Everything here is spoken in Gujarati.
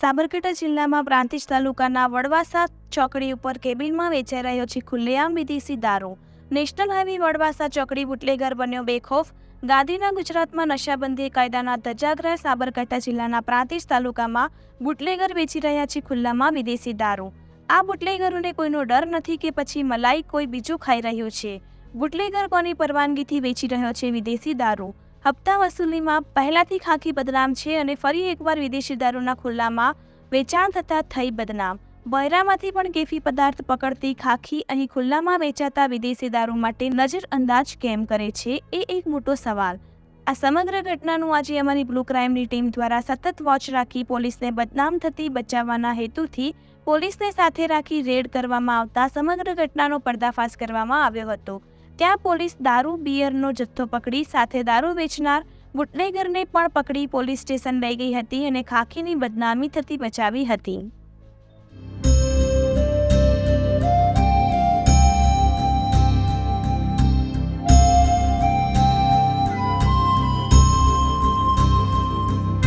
સાબરકાંઠા જિલ્લામાં પ્રાંતિજ તાલુકાના વડવાસા ચોકડી ઉપર કેબિનમાં વેચાઈ રહ્યો છે ખુલ્લેઆમ વિદેશી દારૂ. નેશનલ હાઈવે વડવાસા ચોકડી બુટલેગર બન્યો બેખોફ. ગાંધીના ગુજરાતમાં નશાબંધી કાયદાના ધજાગ્રહ સાબરકાંઠા જિલ્લાના પ્રાંતિજ તાલુકામાં બુટલેગર વેચી રહ્યા છે ખુલ્લામાં વિદેશી દારૂ. આ બુટલેગરોને કોઈનો ડર નથી કે પછી મલાઈ કોઈ બીજું ખાઈ રહ્યું છે. બુટલેગર કોની પરવાનગીથી વેચી રહ્યો છે વિદેશી દારૂ. હપ્તા વસૂલીમાં પહેલાથી ખાખી બદનામ છે અને ફરી એકવાર વિદેશી દારૂના ખુલ્લામાં વેચાણ થતાં થઈ બદનામ. બૈરામાંથી પણ કેફી પદાર્થ પકડતી ખાખી અહીં ખુલ્લામાં વેચાતા વિદેશી દારૂ માટે નજરઅંદાજ કેમ કરે છે એ એક મોટો સવાલ. આ સમગ્ર ઘટનાનું આજે અમારી બ્લુ ક્રાઇમની ટીમ દ્વારા સતત વોચ રાખી પોલીસને બદનામ થતી બચાવવાના હેતુથી પોલીસને સાથે રાખી રેડ કરવામાં આવતા સમગ્ર ઘટનાનો પર્દાફાશ કરવામાં આવ્યો હતો. ત્યાં પોલીસ દારૂ, બિયરનો જથ્થો પકડી, સાથે દારૂ વેચનાર બુટલેગરને પણ પકડી પોલીસ સ્ટેશન લઈ ગઈ હતી અને ખાખીની બદનામી થતી બચાવી હતી.